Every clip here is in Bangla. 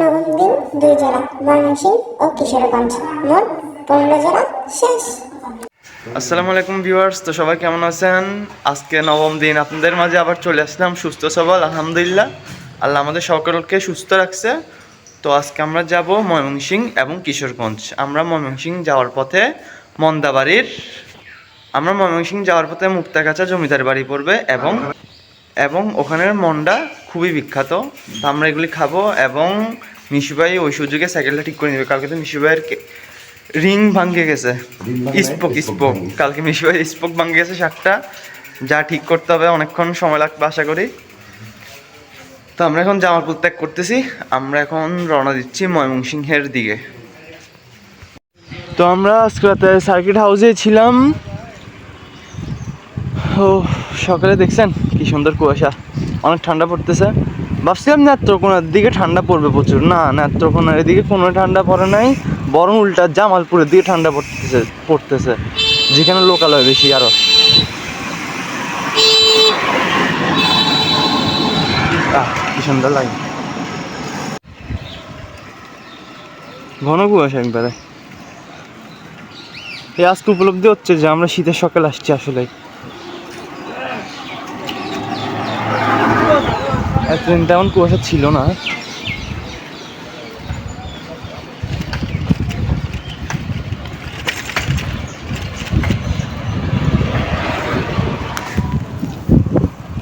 নবম দুই জেলা, ময়মনসিংহ ও কিশোরগঞ্জ। মোট পনেরো জেলা শেষ। আসসালামু আলাইকুম ভিউয়ার্স, তো সবাই কেমন আছেন? আজকে নবম দিন, আপনাদের মাঝে আবার চলে আসলাম সুস্থ সবল, আলহামদুলিল্লাহ। আল্লাহ আমাদের সকলকে সুস্থ রাখছে। তো আজকে আমরা যাব ময়মনসিং এবং কিশোরগঞ্জ। আমরা ময়মনসিং যাওয়ার পথে মন্দাবাড়ির আমরা ময়মনসিং যাওয়ার পথে মুক্তাগাছা জমিদার বাড়ি পড়বে এবং এবং ওখানের মন্ডা খুবই বিখ্যাত। তো আমরা এগুলি খাব এবং মিশু ভাই ওই সুযোগে সাইকেলটা ঠিক করে নেবে। কালকে তো মিশু ভাইয়ের রিং ভাঙ্গে গেছে। স্পোক স্পোক কালকে মিশু ভাই স্পোক ভাঙ্গে গেছে শাকটা। যা ঠিক করতে হবে অনেকক্ষণ সময় লাগবে আশা করি। তো আমরা এখন জামালপুর ত্যাগ করতেছি। আমরা এখন রওনা দিচ্ছি ময়মনসিংহের দিকে। তো আমরা আজকে রাতে সার্কিট হাউসে ছিলাম। ও সকালে দেখছেন কি সুন্দর কুয়াশা। অনেক ঠান্ডা পড়তেছে। ভাবছিলাম নেত্রকোনার দিকে ঠান্ডা পড়বে প্রচুর। না নেত্রকোনার দিকে কোনো ঠান্ডা পড়ে নাই, বরং উল্টা জামালপুরের দিকে ঠান্ডা পড়তেছে পড়তেছে, যেখানে লোকালয় বেশি আরও। আহ, কি সুন্দর লাগে। ঘন কুয়াশা একবারে। এই আজকে উপলব্ধি হচ্ছে যে আমরা শীতের সকাল আসছি আসলে তেমন কুয়াশা ছিল না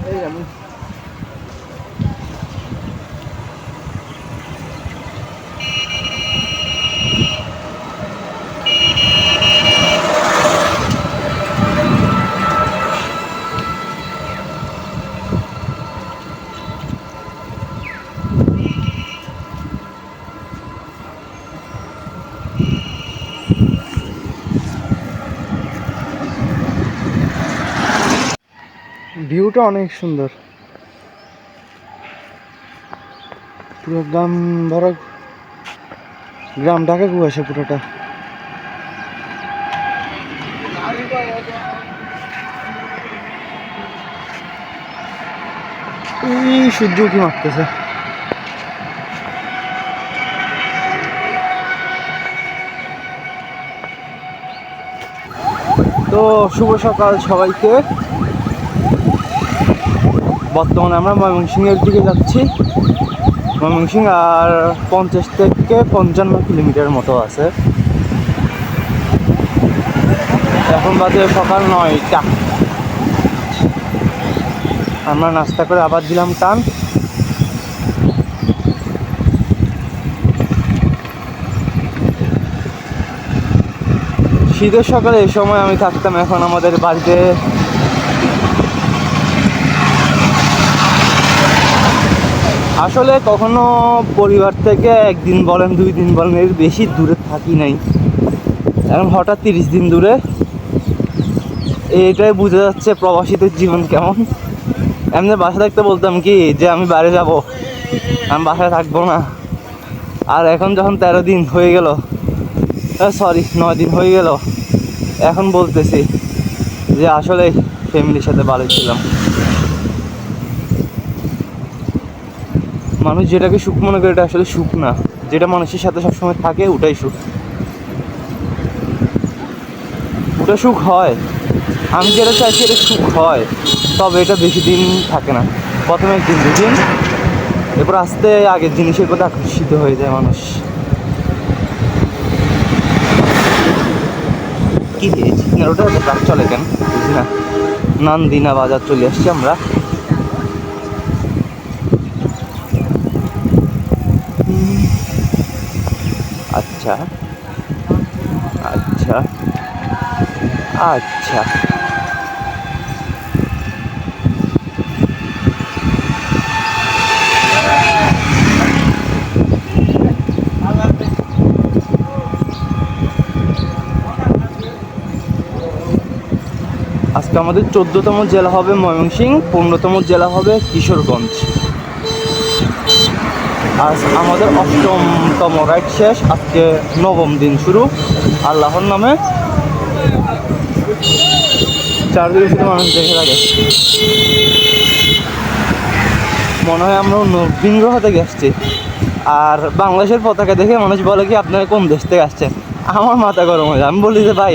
এই আমি ভিউটা অনেক সুন্দর। পুরো গ্রাম ভরা গ্রাম ঢাকা কুয়াশা পুরোটা। সূর্য কি মারতেছে। তো, শুভ সকাল সবাইকে। বর্তমানে আমরা ময়মনসিংহের দিকে যাচ্ছি। ময়মনসিংহ আর পঞ্চাশ থেকে পঞ্চান্ন কিলোমিটার মতো আছে। এখন বাজে সকাল নয়টা। আমরা নাস্তা করে আবার দিলাম টান। শীতের সকালে এই সময় আমি থাকতাম, এখন আমাদের বাড়িতে আসলে কখনো পরিবার থেকে একদিন বলেন, দুই দিন বলেন, এর বেশি দূরে থাকি নাই। এখন হঠাৎ তিরিশ দিন দূরে। এটাই বোঝা যাচ্ছে প্রবাসীদের জীবন কেমন। এমনি বাসা থাকতে বলতাম কি, যে আমি বাইরে যাব, আমি বাসায় থাকব না। আর এখন যখন তেরো দিন হয়ে গেল সরি নয় দিন হয়ে গেল, এখন বলতেছি যে আসলে ফ্যামিলির সাথে ভালো ছিলাম। মানুষ যেটাকে সুখ মনে করে, এটা আসলে সুখ না। যেটা মানুষের সাথে সবসময় থাকে, ওটাই সুখ। ওটা সুখ হয়। আমি যেটা চাইছি এটা সুখ হয়, তবে এটা বেশি দিন থাকে না। প্রথমে একদিন, দুদিন, এরপর আস্তে আগের জিনিসের প্রতি আকর্ষিত হয়ে যায় মানুষ। কি ওটা চলে কেন? বুঝি না। নান্দিনা বাজার চলে আসছি আমরা। আচ্ছা। আচ্ছা। আচ্ছা। আজকে আমাদের চোদ্দতম জেলা হবে ময়মনসিংহ পনেরোতম জেলা হবে কিশোরগঞ্জ। আজ আমাদের অষ্টমতম রাইড শেষ, আজকে নবম দিন শুরু। আল্লাহর নামে চারদিকে শুধু মানুষ দেখে থাকে। মনে হয় আমরা নবীন গ্রহ থেকে আসছি। আর বাংলাদেশের পতাকা দেখে মানুষ বলে কি, আপনারা কোন দেশ থেকে আসছেন? আমার মাথা গরম হয়ে আমি বলি যে, ভাই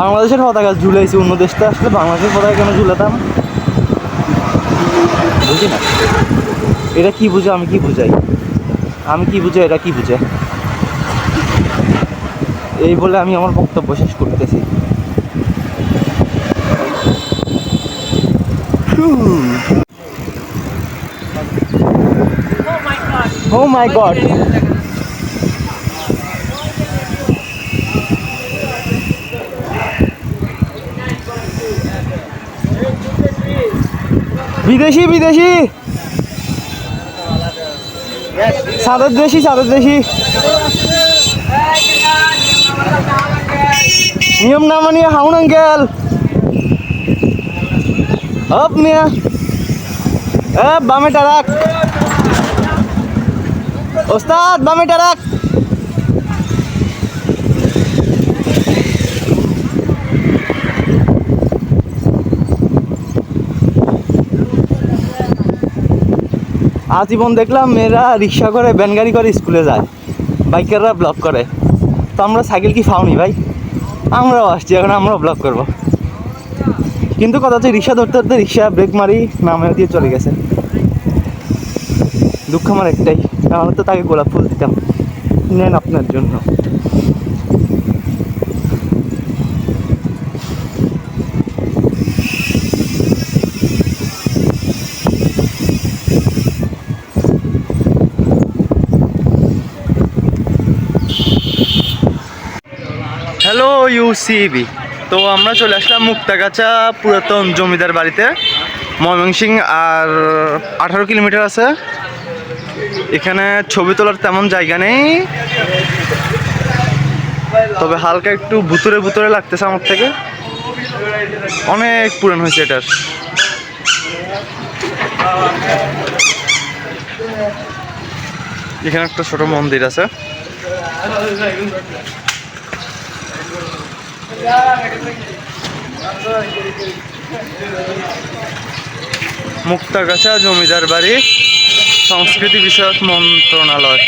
বাংলাদেশের পতাকা ঝুলাইছি, অন্য দেশ থেকে আসলে বাংলাদেশের পতাকা কেন ঝুলাতাম? বুঝি না। এটা কি বুঝো, আমি কি বুঝাই? আমি কি বুঝে, এটা কি বুঝে? এই বলে আমি আমার বক্তব্য শেষ করতেছি। ও মাই গড বিদেশি বিদেশি! সাদের দেশি সাদের দেশি নিয়ম না মানিয়ে হাউন আঙ্কেল হপ মিয়া এ বামে টারাক ওস্তাদ বামে টারাক আজীবন দেখলাম মেয়েরা রিক্সা করে, ভ্যান গাড়ি করে স্কুলে যায়। বাইকাররা ব্লক করে। তো আমরা সাইকেল কি ফাউনি ভাই? আমরাও আসছি, এখন আমরাও ব্লক করব। কিন্তু কথা হচ্ছে, রিক্সা ধরতে ধরতে রিক্সা ব্রেক মারি, নামে দিয়ে চলে গেছে। দুঃখ আমার একটাই তাহলে তো তাকে গোলাপ ফুল দিতাম। নেন আপনার জন্য হ্যালো ইউসিবি তো আমরা চলে আসলাম মুক্তাগাছা পুরাতন জমিদার বাড়িতে। ময়মনসিং আর আঠারো কিলোমিটার আছে। এখানে ছবি তোলার তেমন জায়গা নেই। তবে হালকা একটু ভুতুরে ভুতুরে লাগতেছে আমার থেকে। অনেক পুরান হয়েছে এটার। এখানে একটা ছোট মন্দির আছে। মুক্তাগাছা জমিদার বাড়ি সংস্কৃতি বিষয়ক মন্ত্রণালয়।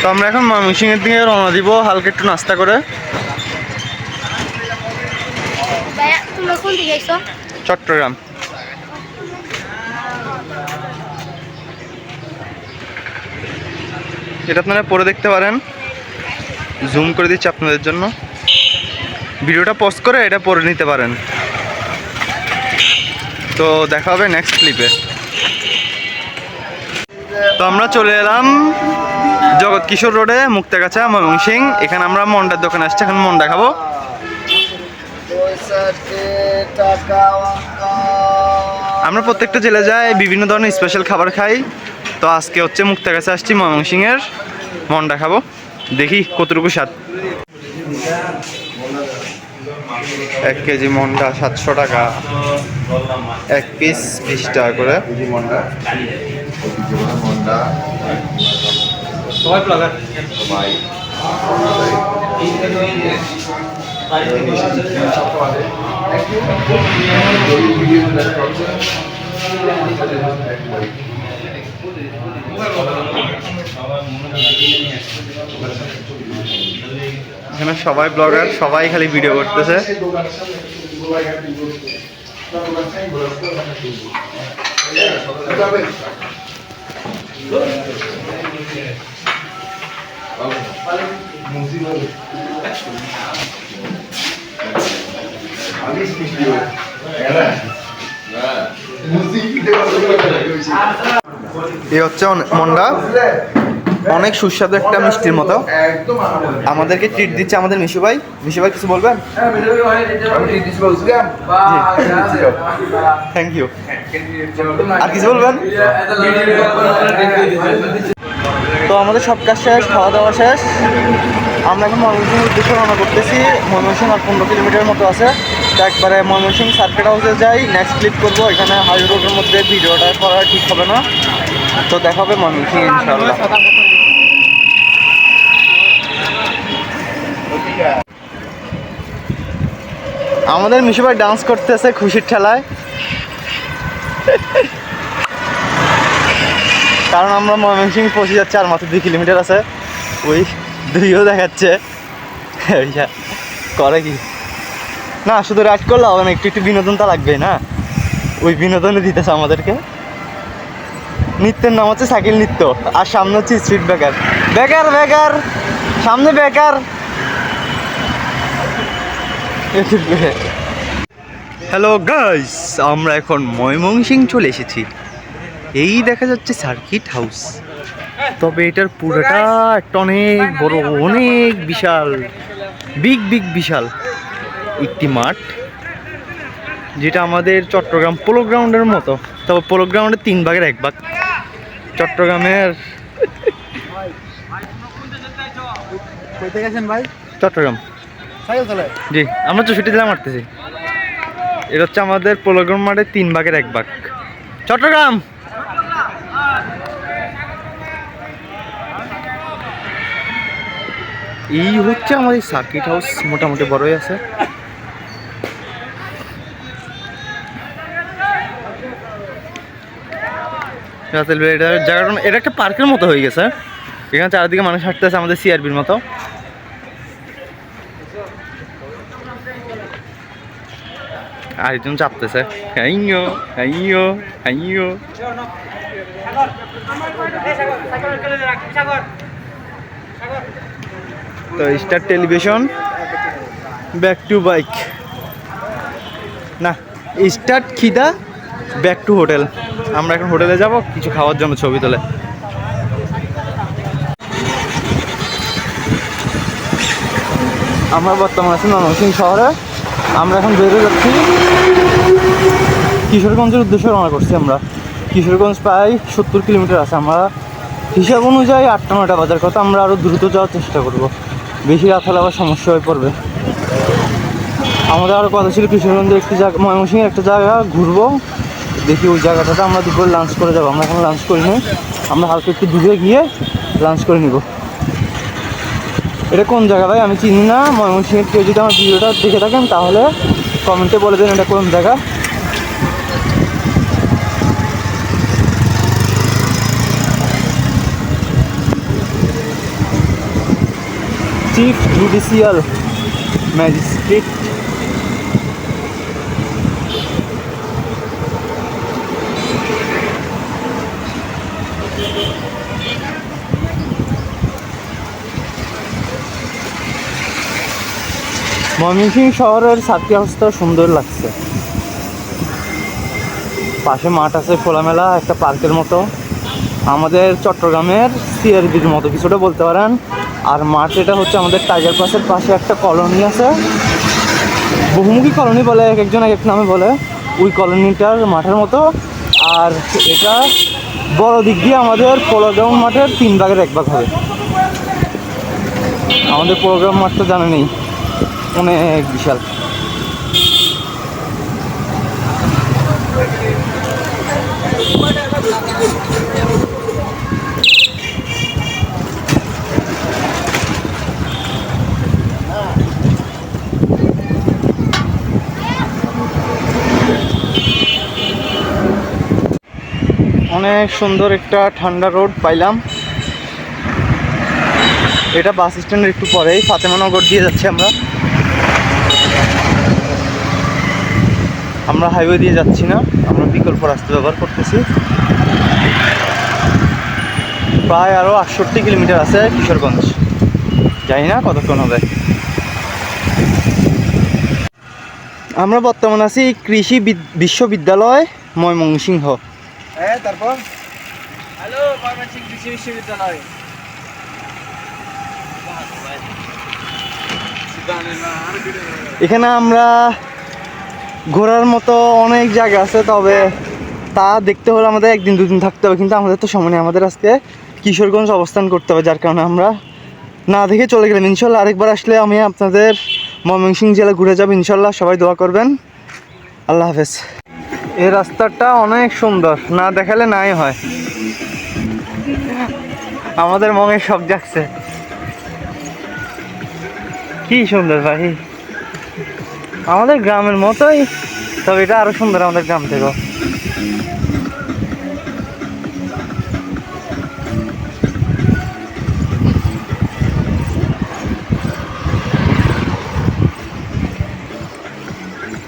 তো আমরা এখন ময়মনসিংহের দিকে রওনা দিব হালকা একটু নাস্তা করে। চট্টগ্রাম। এটা আপনারা পরে দেখতে পারেন। জুম করে দিচ্ছি আপনাদের জন্য। ভিডিওটা পোস্ট করে এটা পরে নিতে পারেন। তো দেখা হবে নেক্সট ক্লিপে তো আমরা চলে এলাম জগৎ কিশোর রোডে, মুক্তাগাছা, ময়মনসিং। এখানে আমরা মন্ডার দোকানে আসছি, এখন মন্ডা খাব। আমরা প্রত্যেকটা জেলে যাই, বিভিন্ন ধরনের স্পেশাল খাবার খাই। তো আজকে হচ্ছে মুক্তাগাছা আসছি, ময়মনসিংহের মন্ডা খাব। দেখি কতটুকু স্বাদ। এক কেজি মন্ডা সাতশো টাকা। এক পিস বিশ টাকা করে। এখানে সবাই ব্লগার সবাই খালি ভিডিও করতেছে। এই হচ্ছে মন্ডা। অনেক সুস্বাদু একটা মিষ্টির মতো। আমাদেরকে ট্রিট দিচ্ছে আমাদের মিশু ভাই। মিশু ভাই, কিছু বলবেন? থ্যাংক ইউ আর কিছু বলবেন? তো আমাদের সব কাজ শেষ খাওয়া দাওয়া শেষ। আমরা এখন ময়মনসিংহের উদ্দেশ্যে রওনা করতেছি। ময়মনসিংহ আর পনেরো কিলোমিটার মতো আছে। তো একবারে ময়মনসিংহ সার্কিট হাউসে যাই নেক্সট ক্লিক করব, এখানে হাই রোডের মধ্যে ভিডিওটা করা ঠিক হবে না। তো দেখা হবে ময়মনসিংহ ইনশাল্লাহ আমাদের মিশু ভাই ডান্স করতেছে খুশির ঠেলায়। কারণ আমরা ময়মনসিং পৌঁছে যাচ্ছি আর মাত্র দুই কিলোমিটার আছে। ওই দুইও দেখাচ্ছে। করে কি? না, শুধু রাইড করলে হবে না, একটু একটু বিনোদন তো লাগবে না? ওই বিনোদনে দিতেছে আমাদেরকে। নৃত্যের নাম হচ্ছে সাইকেল নৃত্য, আর সামনে হচ্ছে স্ট্রিট বেকার। বেকার বেকার! সামনে বেকার! হ্যালো গাইস আমরা এখন ময়মনসিং চলে এসেছি। এই দেখা যাচ্ছে সার্কিট হাউস তবে এটার পুরোটা একটা অনেক বড়, অনেক বিশাল। বিগ বিগ, বিশাল। একটি মাঠ, যেটা আমাদের চট্টগ্রাম পোলো গ্রাউন্ডের মতো। তবে পোলো গ্রাউন্ডের তিন ভাগের এক ভাগ। চট্টগ্রামের ভাই চট্টগ্রাম। জি, আমরা চৌষট্টি জেলা মারতেছি। এটা হচ্ছে আমাদের পোলোগ্রাম মাঠের তিন ভাগের এক ভাগ। চট্টগ্রাম! এই হচ্ছে আমাদের সার্কিট হাউস মোটামুটি বড়ই আছে। রাতেল ভাই, এটা জায়গাটা এটা একটা পার্কের মতো হয়ে গেছে। এখানে চারিদিকে মানুষ হাঁটতেছে আমাদের সিআরবির মতো। আরেকজন চাপতেছে। হাইয়ো হাইয়ো তো star television back to bike. না স্টার্ট খিদা ব্যাক টু হোটেল আমরা এখন হোটেলে যাব, কিছু খাওয়ার জন্য ছবি তোলে। আমরা বর্তমানে আছি ময়মনসিংহ শহরে। আমরা এখন বেরিয়ে যাচ্ছি কিশোরগঞ্জের উদ্দেশ্যে রওনা করছি আমরা। কিশোরগঞ্জ প্রায় সত্তর কিলোমিটার আছে। আমরা হিসাব অনুযায়ী আটটা নয়টা বাজার কথা আমরা আরও দ্রুত যাওয়ার চেষ্টা করব। বেশি রাত হলে আবার সমস্যা হয়ে পড়বে। আমাদের আরও কথা ছিল কিশোরগঞ্জের একটি জায়গা, ময়মনসিংহের একটা জায়গা, ঘুরবো। দেখি ওই জায়গাটাতে আমরা দুপুরে লাঞ্চ করে যাব। আমরা এখন লাঞ্চ করিনি আমরা হালকা একটু দূরে গিয়ে লাঞ্চ করে নিব। এটা কোন জায়গা ভাই? আমি চিনি না। ময়মনসিংহের কেউ যদি আমার ভিডিওটা দেখে থাকেন, তাহলে কমেন্টে বলে দেন এটা কোন জায়গা। চিফ জুডিশিয়াল ম্যাজিস্ট্রেট ময়মনসিংহ শহরের সার্কি হাউসটা সুন্দর লাগছে। পাশে মাঠ আছে খোলামেলা, একটা পার্কের মতো। আমাদের চট্টগ্রামের সিআরবির মতো কিছুটা বলতে পারেন। আর মাঠ এটা হচ্ছে আমাদের টাইগার পাসের পাশে একটা কলোনি আছে। বহুমুখী কলোনি বলে এক একজন এক এক নামে বলে। ওই কলোনিটার মাঠের মতো। আর এটা বড় দিক দিয়ে আমাদের পোলোগ্রাম মাঠের তিন ভাগের এক ভাগ হবে। আমাদের প্রোগ্রাম মাঠটা জানা নেই অনেক বিশাল। অনেক সুন্দর একটা ঠান্ডা রোড পাইলাম। এটা বাস স্ট্যান্ডের একটু পরেই, ফাতেমানগর দিয়ে যাচ্ছি আমরা। আমরা হাইওয়ে দিয়ে যাচ্ছি না আমরা বিকল্প রাস্তা ব্যবহার করতেছি। প্রায় আরও আটষট্টি কিলোমিটার আছে কিশোরগঞ্জ। জানি না কতক্ষণ হবে। আমরা বর্তমানে আছি কৃষি বিদ- বিশ্ববিদ্যালয় ময়মনসিংহ। হ্যাঁ তারপর? হ্যালো ময়মনসিংহ কৃষি বিশ্ববিদ্যালয়। এখানে আমরা ঘোরার মতো অনেক জায়গা আছে, তবে তা দেখতে হলে আমাদের একদিন, দুদিন থাকতে হবে। কিন্তু আমাদের তো সময় নেই। আমাদের আজকে কিশোরগঞ্জ অবস্থান করতে হবে, যার কারণে আমরা না দেখে চলে গেলাম। ইনশাল্লাহ আরেকবার আসলে আমি আপনাদের ময়মনসিংহ জেলা ঘুরে যাব। ইনশাল্লাহ সবাই দোয়া করবেন। আল্লাহ হাফেজ। এই রাস্তাটা অনেক সুন্দর। না দেখালে নাই হয়। আমাদের মনে সব যাচ্ছে কি সুন্দর ভাই। আমাদের গ্রামের মতোই, তবে এটা আরও সুন্দর আমাদের গ্রাম থেকে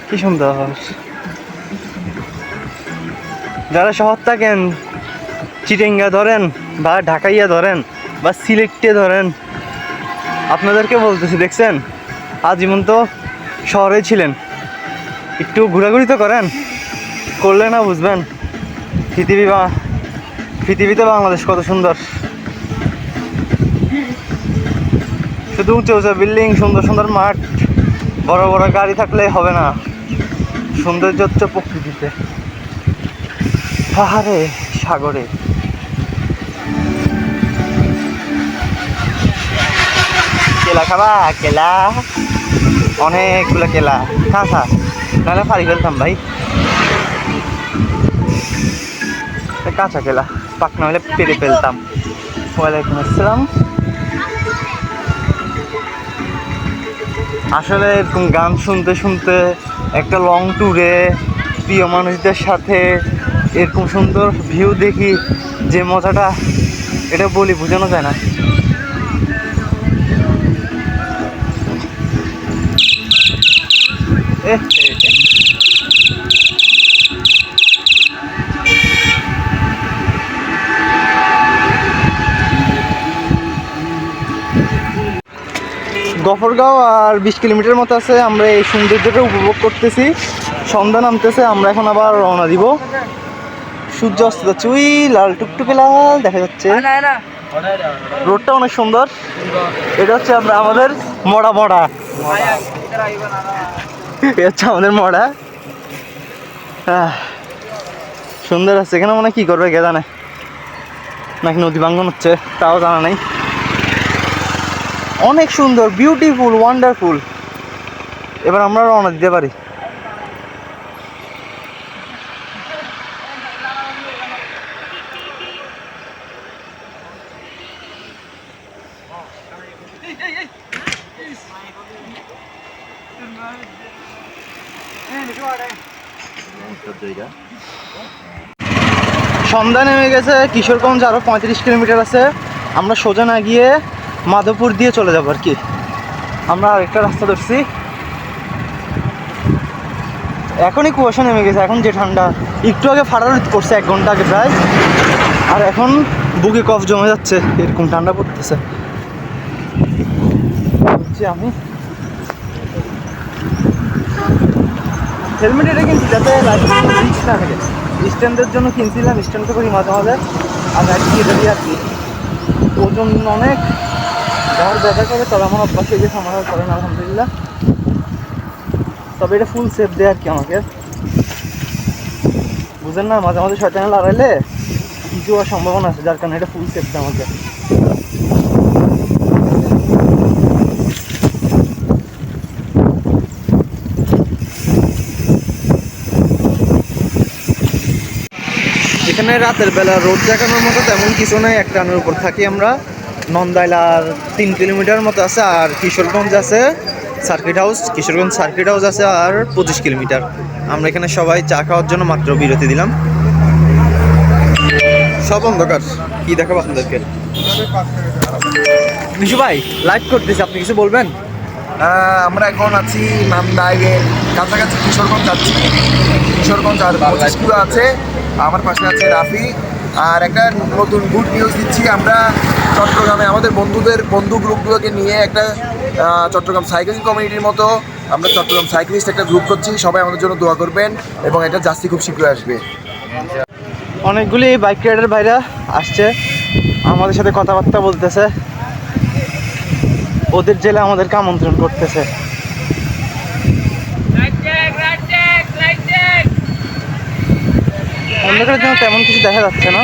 কি সুন্দর যারা শহর থাকেন, চিটেঙ্গা ধরেন বা ঢাকাইয়া ধরেন বা সিলেক্টে ধরেন, আপনাদেরকে বলতেছি, দেখছেন? আজীবন তো শহরে ছিলেন। একটু ঘোরাঘুরি তো করেন। করলে না বুঝবেন, পৃথিবী বা পৃথিবীতে বাংলাদেশ কত সুন্দর। শুধু উঁচু উঁচু বিল্ডিং, সুন্দর সুন্দর মাঠ, বড় বড় গাড়ি থাকলে হবে না। সৌন্দর্য হচ্ছে প্রকৃতিতে। পাহাড়ে, সাগরে। কেলা খাবা, কেলা। অনেকগুলো কেলা। খা নাহলে ফাড়ি ফেলতাম ভাই। কাঁচা কেলা। পাকনা হলে পেরে ফেলতাম। ওয়ালাইকুম আসসালাম। আসলে এরকম গান শুনতে শুনতে একটা লং ট্যুরে প্রিয় মানুষদের সাথে এরকম সুন্দর ভিউ দেখি যে মজাটা, এটা বলি বোঝানো যায় না। গফরগাঁও আর বিশ কিলোমিটার মতো আছে আমরা এই সৌন্দর্যটা উপভোগ করতেছি। সন্ধ্যা নামতেছে আমরা এখন আবার রওনা দিব। সূর্য অস্ত যাচ্ছে। উই লাল টুকটুকে লাল দেখা যাচ্ছে। রোডটা অনেক সুন্দর। এটা হচ্ছে আমরা আমাদের মড়া মড়া এটা হচ্ছে আমাদের মরা। সুন্দর আছে। এখানে মনে কী কি করবে কে জানে? নাকি নদী ভাঙ্গন হচ্ছে, তাও জানা নেই। অনেক সুন্দর বিউটিফুল ওয়ান্ডারফুল এবার আমরা রওনা দিতে পারি সন্ধ্যা নেমে গেছে, কিশোরগঞ্জ আরও পঁয়ত্রিশ কিলোমিটার আছে। আমরা সোজা না গিয়ে মাধবপুর দিয়ে চলে যাব আর কি। আমরা আরেকটা রাস্তা ধরছি। এখনই কুয়াশা নেমে গেছে, এখন যে ঠান্ডা। একটু আগে ফাটার করছে, এক ঘণ্টা আগে প্রায়। আর এখন বুকে কফ জমে যাচ্ছে, এরকম ঠান্ডা পড়তেছে। আমি। হেলমেট এটা কিনছি যাতে না থাকে। স্ট্যান্ডের জন্য কিনছিলাম স্ট্যান্ড করি মাঝে মাঝে। আর গাড়ি দিয়ে আর কি ওজন অনেক ঘর ব্যথা করে তবে আমার অভ্যাস হয়ে গেছে, আমার আর করে না, আলহামদুলিল্লাহ। তবে এটা ফুল সেফ দেয় আর কি আমাকে। বুঝেন না, মাঝে মাঝে শয়তানে লাগাইলে কিছু আর সম্ভাবনা আছে, যার কারণে এটা ফুল সেফ দেয় আমাকে। এখানে রাতের বেলা রোদ দেখানোর মতো তেমন কিছু নাই এক টানের উপর থাকি আমরা। নন্দাইলার তিন কিলোমিটার মতো আছে আর কিশোরগঞ্জ আছে circuit house Kishoreganj circuit house আছে আর পঁচিশ কিলোমিটার। আমরা এখানে সবাই চা খাওয়ার জন্য মাত্র বিরতি দিলাম। সব অন্ধকার কি দেখাবো আপনাদেরকে? নিশু ভাই লাইভ করতেছি আপনি কিছু বলবেন? আমরা এখন আছি নান্দাইয়ের কাছাকাছি কিশোরগঞ্জ যাচ্ছি। কিশোরগঞ্জ আর পঁচিশপুরা আছে। আমার পাশে আছে রাফি। আর একটা নতুন গুড নিউজ দিচ্ছি, আমরা চট্টগ্রামে আমাদের বন্ধুদের, বন্ধু গ্রুপগুলোকে নিয়ে একটা চট্টগ্রাম সাইক্লিং কমিউনিটির মতো আমরা চট্টগ্রাম সাইক্লিস্ট একটা গ্রুপ করছি, সবাই আমাদের জন্য দোয়া করবেন এবং এটা জাস্তি খুব শীঘ্রই আসবে। অনেকগুলি বাইক রাইডার ভাইরা আসছে, আমাদের সাথে কথাবার্তা বলতেছে, ওদের জেলে আমাদেরকে আমন্ত্রণ করতেছে। অন্ধকারের জন্য তেমন কিছু দেখা যাচ্ছে না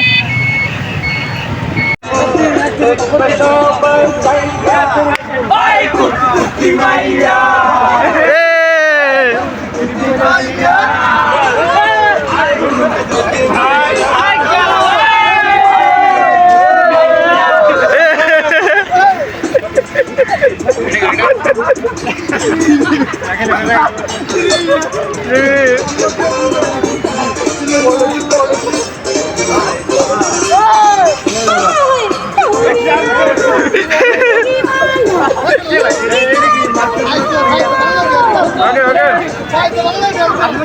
Yeah.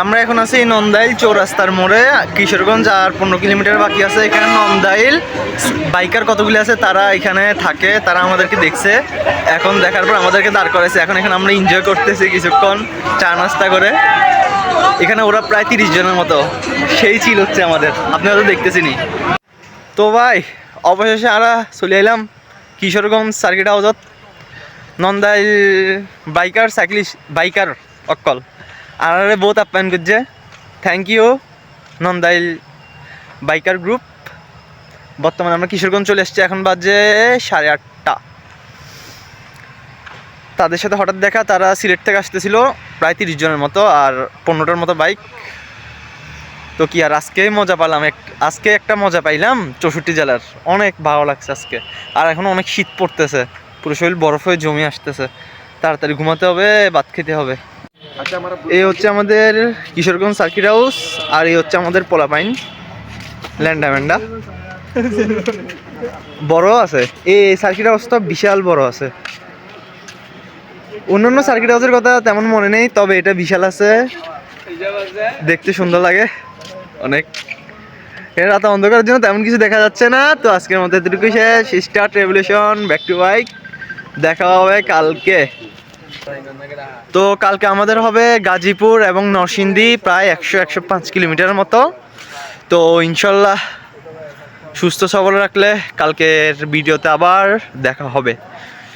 আমরা এখন আছি নন্দাইল চৌরাস্তার মোড়ে, কিশোরগঞ্জ আর পনেরো কিলোমিটার বাকি আছে। এখানে নন্দাইল বাইকার কতগুলি আছে তারা এখানে থাকে, তারা আমাদেরকে দেখছে। এখন দেখার পর আমাদেরকে দাঁড় করেছে এখন এখানে আমরা এনজয় করতেছি কিছুক্ষণ চা নাস্তা করে। এখানে ওরা প্রায় তিরিশ জনের মতো। সেই চিল হচ্ছে আমাদের। আপনারা তো দেখতেছিনি তো ভাই, অবশেষে আমরা চলে এলাম কিশোরগঞ্জ সার্কিট হাউসত নন্দাইল বাইকার সাইক্লিস্ট বাইকার অকল আর বহুত আপ্যায়ন করছে। Thank you Nandail biker group বর্তমানে আমরা কিশোরগঞ্জ চলে এসেছি। এখন বাজে সাড়ে আটটা। তাদের সাথে হঠাৎ দেখা তারা সিলেট থেকে আসতেছিল প্রায় তিরিশ জনের মতো আর পনেরোটার মতো বাইক। তো কি আর আজকেই মজা পেলাম। এক আজকে একটা মজা পাইলাম চৌষট্টি জেলার। অনেক ভালো লাগছে আজকে। আর এখন অনেক শীত পড়তেছে। পুরো শরীর বরফ হয়ে জমে আসতেছে। তাড়াতাড়ি ঘুমাতে হবে ভাত খেতে হবে। আচ্ছা এই হচ্ছে আমাদের কিশোরগঞ্জ সার্কিট হাউস আর এই হচ্ছে আমাদের পোলাপাইন ল্যান্ডা ম্যান্ডা বড় আছে। এই সার্কিট হাউসটা বিশাল বড় আছে। অন্যান্য সার্কিট হাউসের কথা তেমন মনে নেই, তবে এটা বিশাল আছে। দেখতে সুন্দর লাগে অনেক। এর রাত অন্ধকারের জন্য তেমন কিছু দেখা যাচ্ছে না, তো আজকের মধ্যে এতটুকু শেষ। Start revolution back to bike দেখা হবে কালকে। তো কালকে আমাদের হবে গাজীপুর এবং নরসিংদী, প্রায় একশো একশো পাঁচ কিলোমিটার মতো। তো ইনশাল্লাহ সুস্থ সবল রাখলে কালকের ভিডিওতে আবার দেখা হবে।